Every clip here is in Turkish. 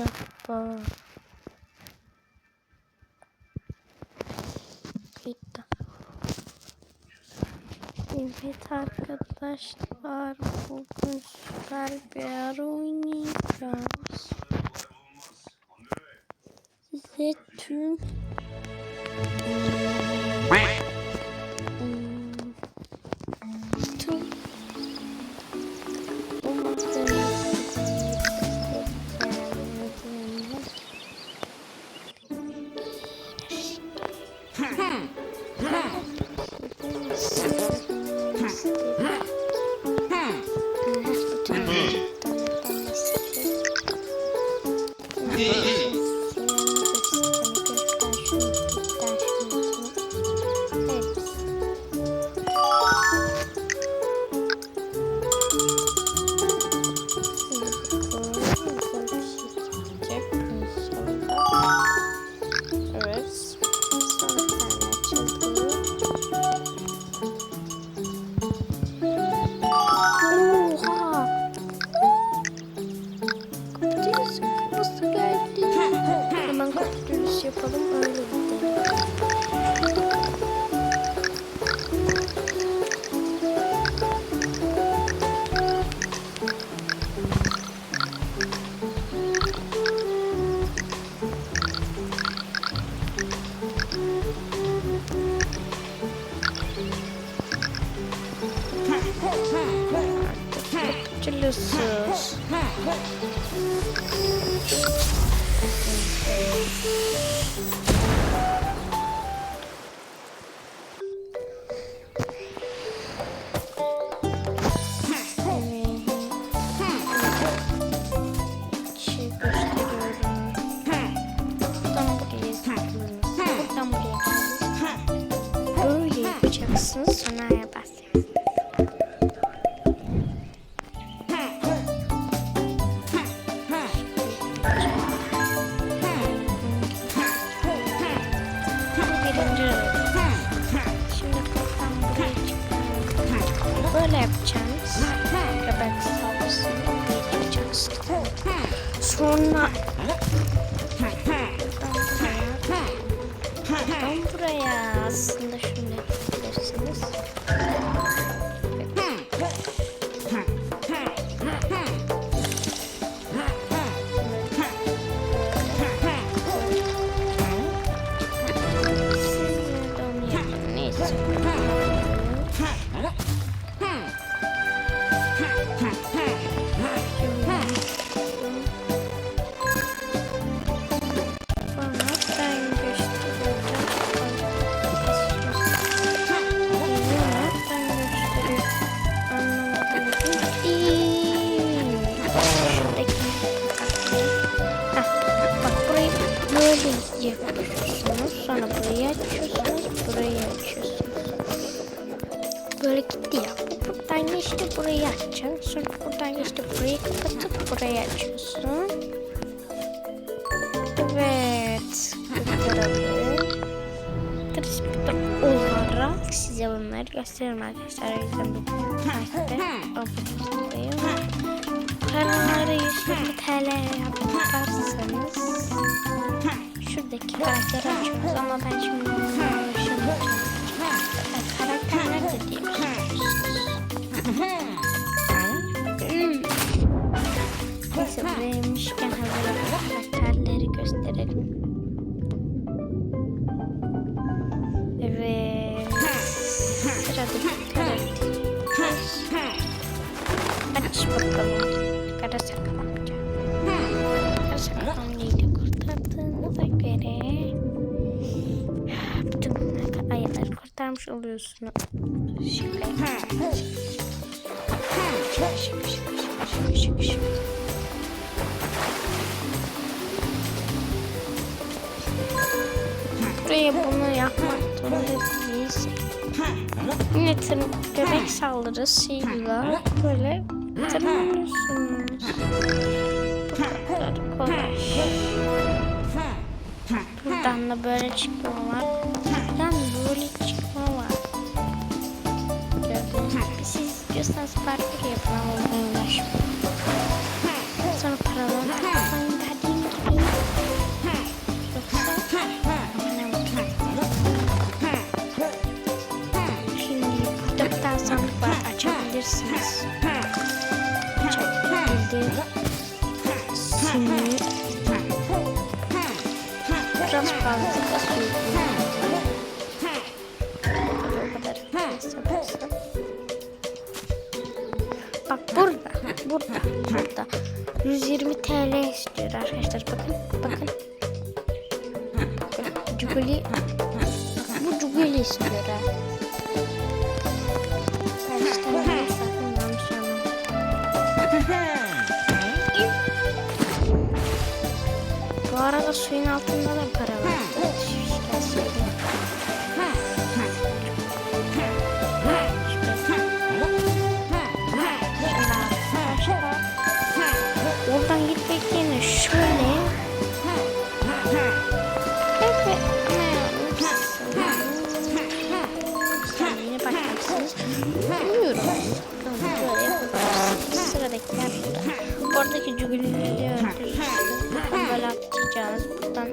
acaba? Kayıtta. Evet arkadaşlar bugün süper bir ara oynayacağız. Size tüm yapalım. Öyle gidelim. Delicious. Thank you. Sonra buradan buraya aslında şunu böyle yapıyorsunuz. Sonra burayı açıyorsunuz. Burayı açıyorsunuz. Böyle gitti ya. Bu Buradan geçti burayı açacaksın. Sonra buradan geçti burayı kapatıp burayı açıyorsun. Evet. Kurtaralım. Crispter olarak size bunları gösteririm arkadaşlar. O yüzden bu şuradaki karakteri açıyoruz ama ben şimdi açacağım. Evet, karakter nerede diye. Neyse buraymışken hazır karakterleri gösterelim. Evet. Sıradaki karakter. Aç bakalım. Şaka şaka. Buraya bunu yapmak zorunda değiliz. Yine tırn göbek saldırısıyla böyle tırmanıyorsunuz. Bu kadar kolay. Buradan da böyle çıkma var. Buradan böyle çıkma istiyorsanız parkur yapın onlar. Sonra kuralım. Ben dediğim gibi. Yoksa Şimdi dörtten sandık var açabilirsiniz. Açabildi. Şimdi biraz fazla basıyorum. Burada, burada. 120 TL istiyor arkadaşlar. Bakın, bakın. Bakın, Cuguli, bu Cuguli istiyor ha. Bu arada suyun altında da para var. Böyle atacağız. Buradan.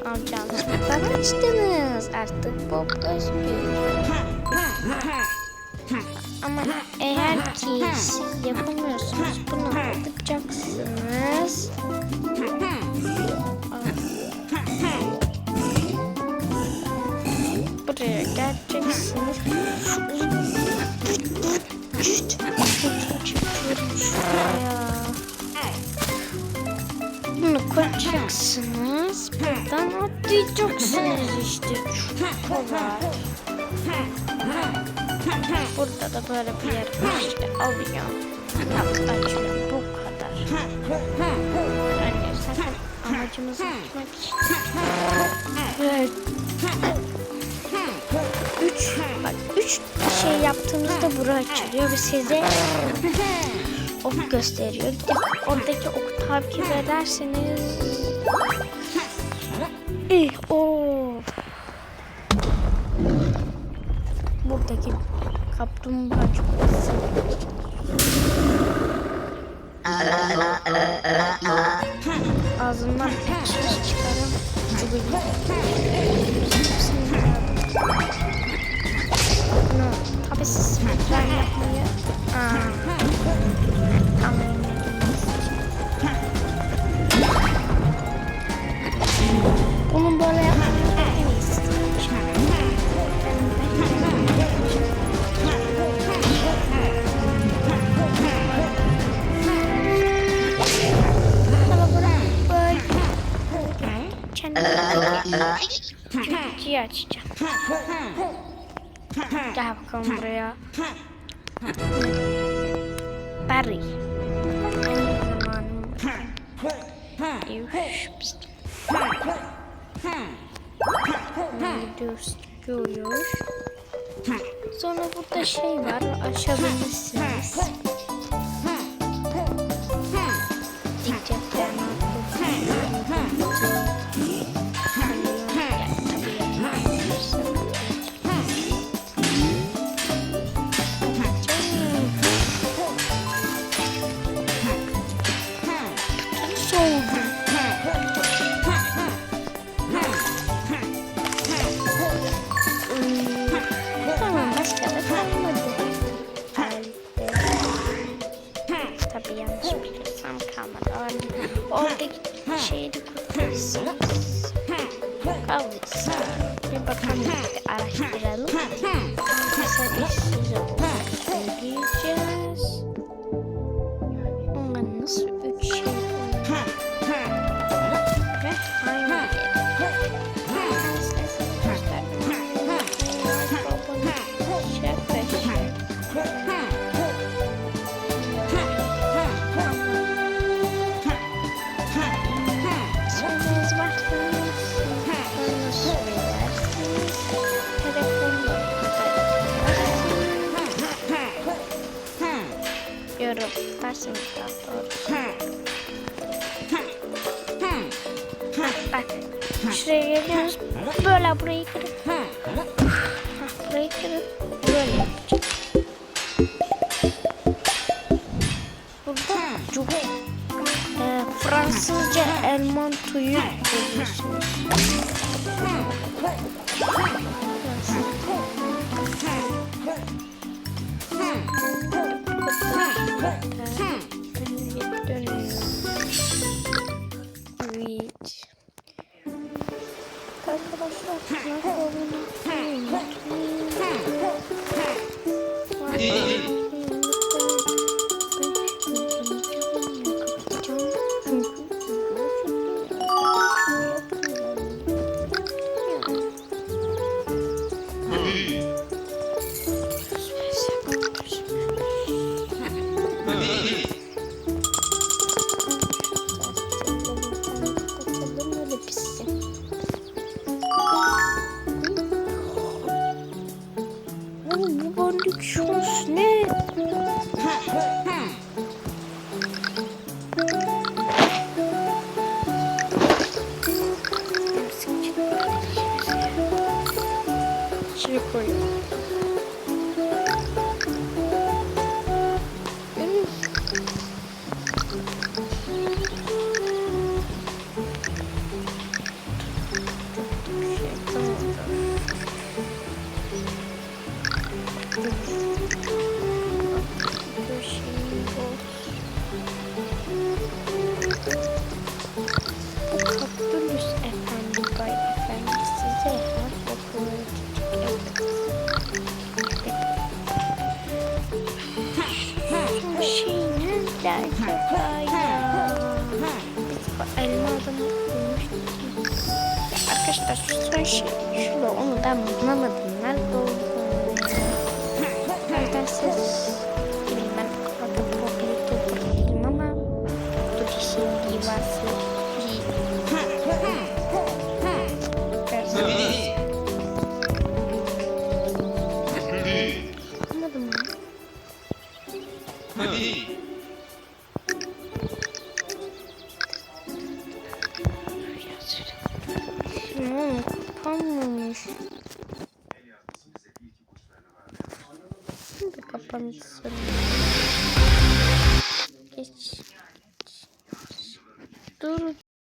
Buradan açtınız. Artık Bob özgür. Ama eğer ki siz yapamıyorsunuz bunu atacaksınız. Koyacaksınız. Buradan atlayacaksınız işte. Çok kolay. Burada da böyle bir yer var işte alıyorum. Tak açıyorum bu kadar. Yani zaten amacımızı tutmak için. Ve üç, bak üç şey yaptığımızda bura açılıyor ve size ok gösteriyor. De oradaki oku takip ederseniz İh, of. Buradaki kaplumbağa çukurası. Ağzından çıkarım. Bunu tabii siz spekler yapmayı Aa, Gel bakalım buraya. Barry. Gidiyoruz. Sonra burada şey var, aşabilirsiniz. Orada, oradaki şeyi de kurtarırsınız. Kaldıysa. Daha doğrusu. Bak şuraya geliyoruz. Böyle burayı kırıp burayı kırıp böyle yapacağım. Burada cuk. Ee, Fransızca elman tuyu görüyorsunuz. Biz bu elma adamı bulmuştuk. Arkadaşlar şu şey şurada onu ben bulamadım. Nerede olduğunu ya? Nereden ses? Bilmem orada popülatör bırakayım ama dur şimdi varsa değil.